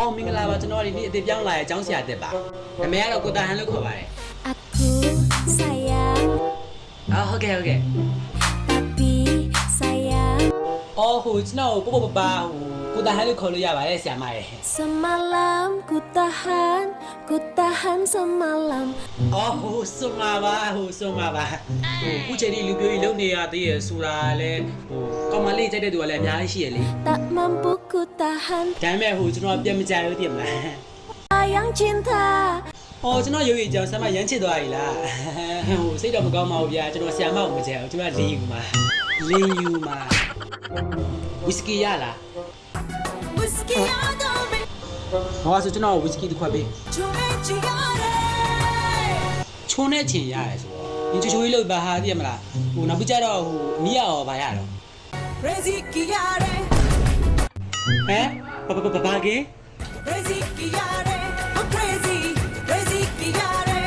အော်မင်္ဂလာပါကျွန်တော်ဒီနေ့အစ်စ်ပြောင်းလာရဲ့အကြောင်းဆရာတက်ပါနာမည်ကတော့ကိုတာဟန်လို့ခေါ်ပါတယ် Aku sayang အော်ဟုတ်ကဲ့ဟုတ်ကဲ့ tapi sayang အော်ဟိုကျွန်တော်ကိုပပပါဟိုကိုတာဟန်လို့ခေါ်လို့ရပါတယ်ဆရာမရဲ့ Semalam ku tahan ku tahan semalam အော်ဟိုဆွန်ပါပါဟိုဆွန်ပါပါဟိုခုချိန်ဒီလူပြိုကြီးလုံနေရသေးရဆိုတာလဲဟိုကောင်မလေးကြိုက်တဲ့သူကလည်းအများကြီးရှိရလေ tak mampu ku tahan ဒါပေမဲ့ဟိုကျွန်တော်ပြန်မကြဘူးတည်မလား sayang cinta အော်ကျွန်တော်ရုပ်ရည်ကြောင်ဆရာမရမ်းချစ်သွားပြီလားဟိုစိတ်တော့မကောင်းပါဘူးဗျာကျွန်တော်ဆရာမကိုမကြဘူးကျွန်တော်လင်းယူမှာလင်းယူမှာ ဝီစကီရလား Meski ada ဟောဆိုကျွန်တော်ဝီစကီတစ်ခွက်ပေး cuma ciare ချုံတဲ့ချင်ရတယ်ဆိုတော့ဒီချိုချိုလေးလို့ဘာဟာသိရမလားဟိုနောက်ပြီးကြတော့ဟိုအမိရရောဘာရတော့ rezeki yare ဟမ်ဘာဘာဘာဘာကေ rezeki yare I'm crazy rezeki yare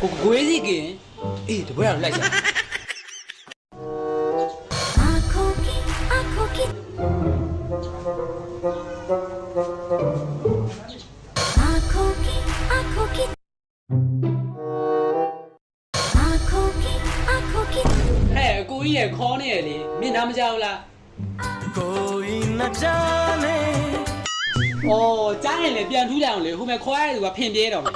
ကိုကိုွေးစီကင်အေးတပွဲတော့လိုက်ကြ ကိုကြီးရခေါင်းနေရလေမင်းနားမကြောက်လားကိုကြီးမကြောက်နဲ့အော်ကြားရင်လည်းပြန်ထူးလိုက်အောင်လေဟိုမဲ့ခေါ်ရတဲ့သူကဖင်ပြဲတော်မယ်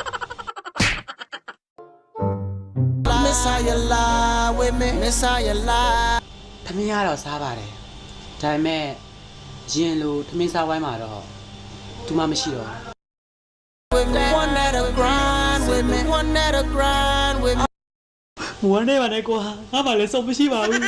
Messiah lie with me Messiah lie ထမင်းရတော့စားပါတယ်ဒါပေမဲ့ရင်လိုထမင်းစားဝိုင်းမှာတော့သူမှမရှိတော့ဘူး One at a grind with me One at a grind with me မဝမ်းနေပါနဲ့ကွာငါမှလည်းစုံမရှိပါဘူး